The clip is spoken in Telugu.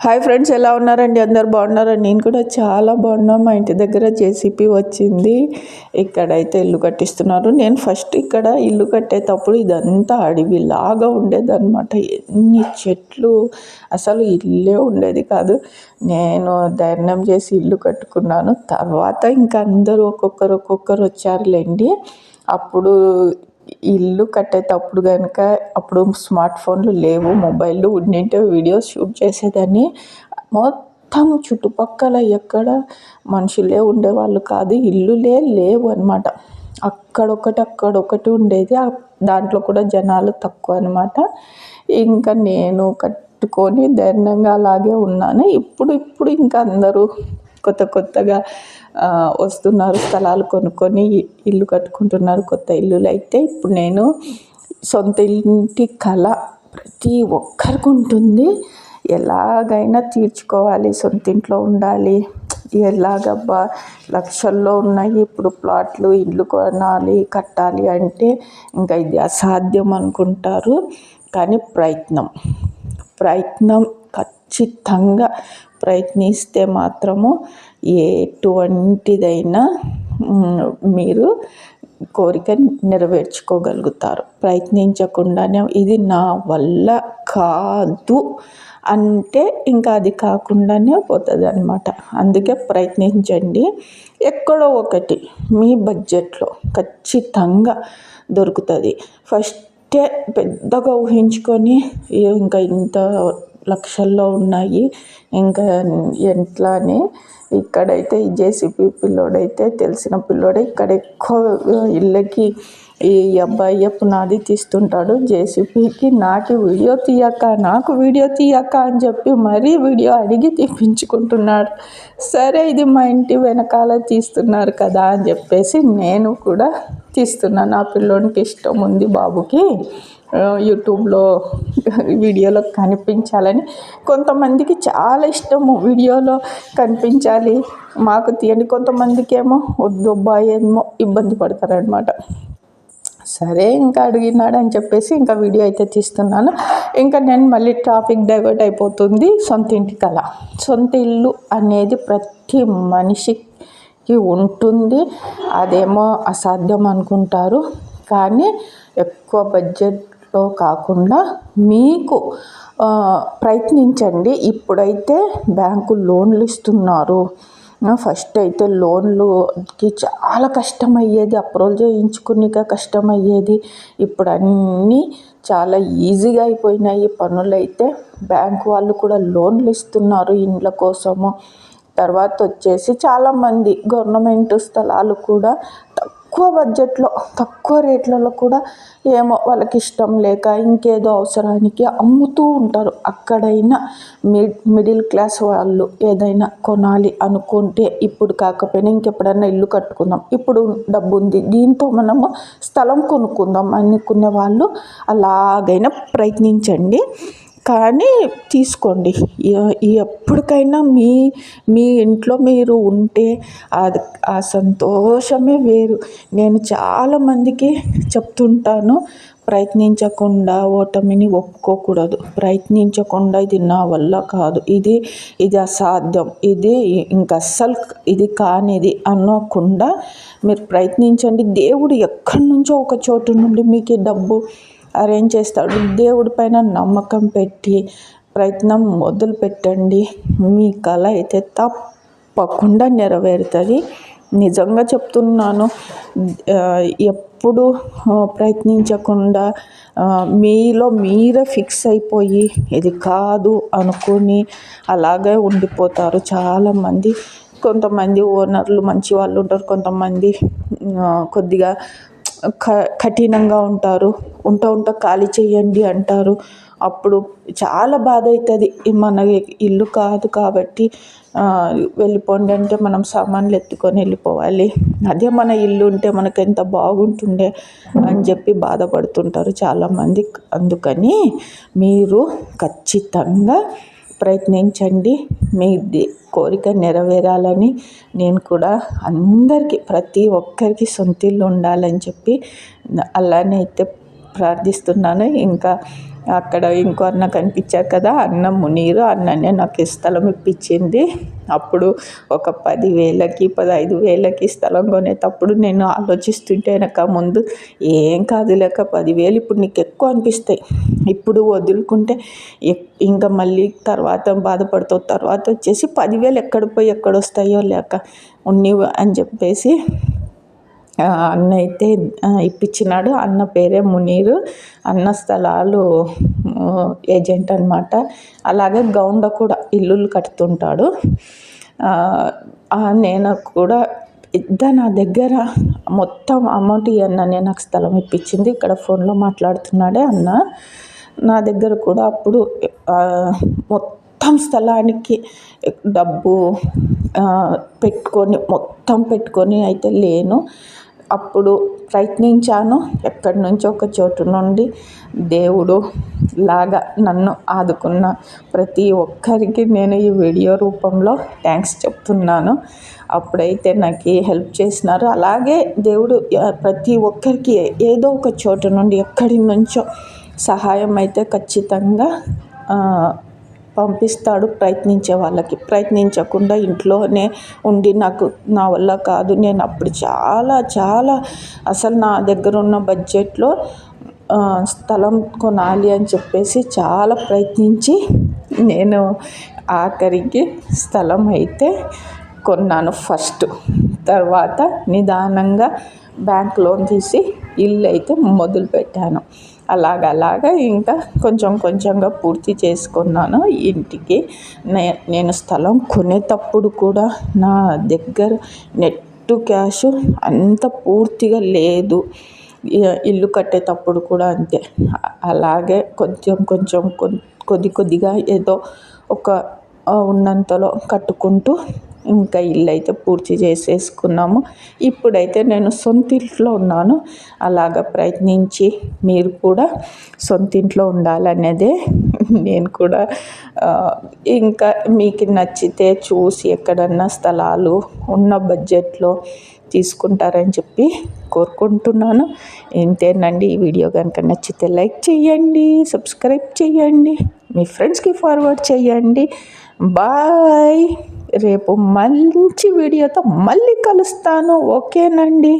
హాయ్ ఫ్రెండ్స్ ఎలా ఉన్నారండి? అందరు బాగున్నారండి నేను కూడా చాలా బాగున్నాను మా ఇంటి దగ్గర జేసీపీ వచ్చింది. ఇక్కడైతే ఇల్లు కట్టిస్తున్నారు. నేను ఫస్ట్ ఇక్కడ ఇల్లు కట్టేటప్పుడు ఇదంతా అడవిలాగా ఉండేదన్నమాట. ఎన్ని చెట్లు? అసలు ఇల్లే ఉండేది కాదు. నేను ధైర్యం చేసి ఇల్లు కట్టుకున్నాను. తర్వాత ఇంకా అందరూ ఒక్కొక్కరు ఒక్కొక్కరు వచ్చారులేండి. అప్పుడు ఇల్లు కట్టేటప్పుడు కనుక అప్పుడు స్మార్ట్ ఫోన్లు లేవు మొబైల్లు ఉండింటే వీడియోస్ షూట్ చేసేదాన్ని. మొత్తం చుట్టుపక్కల ఎక్కడ మనుషులే ఉండేవాళ్ళు కాదు ఇల్లులే లేవు అనమాట అక్కడొకటి అక్కడొకటి ఉండేది. దాంట్లో కూడా జనాలు తక్కువ అనమాట ఇంకా నేను కట్టుకొని ధైర్యంగా అలాగే ఉన్నాను. ఇప్పుడు ఇప్పుడు ఇంకా అందరూ కొత్త కొత్తగా వస్తున్నారు స్థలాలు కొనుక్కొని ఇల్లు కట్టుకుంటున్నారు కొత్త ఇల్లులు అయితే ఇప్పుడు నేను సొంత ఇంటి కళ ప్రతి ఒక్కరికి ఉంటుంది. ఎలాగైనా తీర్చుకోవాలి సొంత ఇంట్లో ఉండాలి. ఎలాగబ్బా లక్షల్లో ఉన్నాయి ఇప్పుడు ప్లాట్లు ఇల్లు కొనాలి కట్టాలి అంటే ఇంకా ఇది అసాధ్యం అనుకుంటారు. కానీ ప్రయత్నం ప్రయత్నం ఖచ్చితంగా ప్రయత్నిస్తే మాత్రము ఎటువంటిదైనా మీరు కోరిక నెరవేర్చుకోగలుగుతారు. ప్రయత్నించకుండానే ఇది నా వల్ల కాదు అంటే ఇంకా అది కాకుండానే పోతుంది అనమాట అందుకే ప్రయత్నించండి. ఎక్కడో ఒకటి మీ బడ్జెట్లో ఖచ్చితంగా దొరుకుతుంది. ఫస్టే పెద్దగా ఊహించుకొని ఇంకా ఇంత లక్షల్లో ఉన్నాయి. ఇంకా ఎట్లానే ఇక్కడైతే ఈ జేసీబీ పిల్లోడైతే తెలిసిన పిల్లోడే. ఇక్కడ ఎక్కువ ఇళ్ళకి ఈ అబ్బాయి పునాది తీస్తుంటాడు జేసీపీకి నాకు వీడియో తీయక నాకు వీడియో తీయక అని చెప్పి మరీ వీడియో అడిగి తీపించుకుంటున్నాడు సరే ఇది మా ఇంటి వెనకాల తీస్తున్నారు కదా అని చెప్పేసి నేను కూడా తీస్తున్నాను ఆ పిల్లోనికి ఇష్టం ఉంది బాబుకి. యూట్యూబ్లో వీడియోలో కనిపించాలని. కొంతమందికి చాలా ఇష్టము వీడియోలో కనిపించాలి మాకు తీయండి. కొంతమందికి ఏమో వద్దు అబ్బాయి ఏమో ఇబ్బంది పడతారనమాట సరే ఇంకా అడిగినాడు అని చెప్పేసి ఇంకా వీడియో అయితే తీస్తున్నాను. ఇంకా నేను మళ్ళీ ట్రాఫిక్ డైవర్ట్ అయిపోతుంది సొంత ఇంటి కళ సొంత ఇల్లు అనేది ప్రతి మనిషికి ఉంటుంది. అదేమో అసాధ్యం అనుకుంటారు. కానీ ఎక్కువ బడ్జెట్లో కాకుండా మీకు ప్రయత్నించండి. ఇప్పుడైతే బ్యాంకు లోన్లు ఇస్తున్నారు. ఫస్ట్ అయితే లోన్లుకి చాలా కష్టమయ్యేది అప్రూవల్ చేయించుకునిక కష్టమయ్యేది. ఇప్పుడు అన్నీ చాలా ఈజీగా అయిపోయినాయి. పనులైతే బ్యాంక్ బ్యాంకు వాళ్ళు కూడా లోన్లు ఇస్తున్నారు ఇండ్ల కోసము. తర్వాత వచ్చేసి చాలామంది గవర్నమెంట్ స్థలాలు కూడా తక్కువ బడ్జెట్లో తక్కువ రేట్లలో కూడా ఏమో వాళ్ళకి ఇష్టం లేక ఇంకేదో అవసరానికి అమ్ముతూ ఉంటారు. అక్కడైనా మిడ్ మిడిల్ క్లాస్ వాళ్ళు ఏదైనా కొనాలి అనుకుంటే ఇప్పుడు కాకపోయినా ఇంకెప్పుడైనా ఇల్లు కట్టుకుందాం ఇప్పుడు డబ్బు ఉంది దీంతో మనము స్థలం కొనుక్కుందాం అనుకునే వాళ్ళు అలాగైనా ప్రయత్నించండి. కానీ తీసుకోండి. ఎప్పటికైనా మీ మీ ఇంట్లో మీరు ఉంటే అది ఆ సంతోషమే వేరు. నేను చాలామందికి చెప్తుంటాను ప్రయత్నించకుండా ఓటమిని ఒప్పుకోకూడదు. ప్రయత్నించకుండా ఇది నా వల్ల కాదు. ఇది ఇది అసాధ్యం. ఇది ఇంక అస్సలు ఇది కానిది అనకుండా మీరు ప్రయత్నించండి. దేవుడు ఎక్కడి నుంచో ఒక చోటు నుండి మీకు డబ్బు అరేంజ్ చేస్తాడు. దేవుడి పైన నమ్మకం పెట్టి ప్రయత్నం మొదలు పెట్టండి మీ కళ అయితే తప్పకుండా నెరవేరుతుంది. నిజంగా చెప్తున్నాను ఎప్పుడు ప్రయత్నించకుండా మీలో మీరే ఫిక్స్ అయిపోయి ఇది కాదు అనుకుని అలాగే ఉండిపోతారు చాలామంది. కొంతమంది ఓనర్లు మంచి వాళ్ళు ఉంటారు కొంతమంది కొద్దిగా కఠినంగా ఉంటారు. ఉంట ఉంట ఖాళీ చేయండి అంటారు. అప్పుడు చాలా బాధ అవుతుంది మన ఇల్లు కాదు కాబట్టి వెళ్ళిపోండి అంటే మనం సామాన్లు ఎత్తుకొని వెళ్ళిపోవాలి. అదే మన ఇల్లు ఉంటే మనకు ఎంత బాగుంటుండే అని చెప్పి బాధపడుతుంటారు చాలామంది. అందుకని మీరు ఖచ్చితంగా ప్రయత్నించండి. మీ కోరిక నెరవేరాలని నేను కూడా అందరికీ ప్రతి ఒక్కరికి సొంత ఇల్లు ఉండాలని చెప్పి అలానే అయితే ప్రార్థిస్తున్నాను. ఇంకా అక్కడ ఇంకో అన్న కనిపించారు కదా అన్న మునీరు అన్ననే నాకు ఈ స్థలం ఇప్పించింది. అప్పుడు ఒక పదివేలకి పదహైదు వేలకి స్థలం కొనేటప్పుడు నేను ఆలోచిస్తుంటే వెనక ముందు ఏం కాదు లేక పదివేలు ఇప్పుడు నీకు ఎక్కువ అనిపిస్తాయి. ఇప్పుడు వదులుకుంటే ఇంకా మళ్ళీ తర్వాత బాధపడుతావు. తర్వాత వచ్చేసి పదివేలు ఎక్కడ పోయి ఎక్కడ వస్తాయో లేక ఉన్నివు అని చెప్పేసి అన్న అయితే ఇప్పించినాడు. అన్న పేరే మునీరు. అన్న స్థలాలు ఏజెంట్ అనమాట అలాగే గౌండ కూడా ఇల్లులు కడుతుంటాడు. నేను కూడా పెద్ద నా దగ్గర మొత్తం అమౌంట్ ఇవన్నీ నాకు స్థలం ఇప్పించింది. ఇక్కడ ఫోన్లో మాట్లాడుతున్నాడే అన్న. నా దగ్గర కూడా అప్పుడు మొత్తం స్థలానికి డబ్బు పెట్టుకొని మొత్తం పెట్టుకొని అయితే లేను. అప్పుడు ప్రయత్నించాను. ఎక్కడి నుంచో ఒక చోటు నుండి దేవుడు లాగా నన్ను ఆదుకున్న ప్రతి ఒక్కరికి నేను ఈ వీడియో రూపంలో థ్యాంక్స్ చెప్తున్నాను. అప్పుడైతే నాకు హెల్ప్ చేసినారు. అలాగే దేవుడు ప్రతి ఒక్కరికి ఏదో ఒక చోటు నుండి ఎక్కడి నుంచో సహాయం అయితే ఖచ్చితంగా పంపిస్తాడు ప్రయత్నించే వాళ్ళకి. ప్రయత్నించకుండా ఇంట్లోనే ఉండి నాకు నా వల్ల కాదు. నేను అప్పుడు చాలా చాలా అసలు నా దగ్గర ఉన్న బడ్జెట్లో స్థలం కొనాలి అని చెప్పేసి చాలా ప్రయత్నించి నేను ఆఖరికి స్థలం అయితే కొన్నాను ఫస్ట్. తర్వాత నిదానంగా బ్యాంక్ లోన్ తీసి ఇల్లు అయితే మొదలుపెట్టాను. అలాగ అలాగ ఇంకా కొంచెం కొంచెంగా పూర్తి చేసుకున్నాను. ఇంటికి నే నేను స్థలం కొనేటప్పుడు కూడా నా దగ్గర నెట్టు క్యాష్ అంత పూర్తిగా లేదు. ఇల్లు కట్టేటప్పుడు కూడా అంతే. అలాగే కొంచెం కొంచెం కొద్ది కొద్దిగా ఏదో ఒక ఉన్నంతలో కట్టుకుంటూ ఇంకా ఇల్లు అయితే పూర్తి చేసేసుకున్నాము. ఇప్పుడైతే నేను సొంత ఇంట్లో ఉన్నాను. అలాగ ప్రయత్నించి మీరు కూడా సొంత ఇంట్లో ఉండాలనేదే నేను కూడా ఇంకా మీకు నచ్చితే చూసి ఎక్కడన్నా స్థలాలు ఉన్న బడ్జెట్లో తీసుకుంటారని చెప్పి కోరుకుంటున్నాను. ఇంతేనండి. ఈ వీడియో కనుక నచ్చితే లైక్ చేయండి సబ్స్క్రైబ్ చేయండి మీ ఫ్రెండ్స్కి ఫార్వర్డ్ చేయండి. బాయ్! రేపు మంచి వీడియోతో మళ్ళీ కలుస్తాను. ఓకేనండి.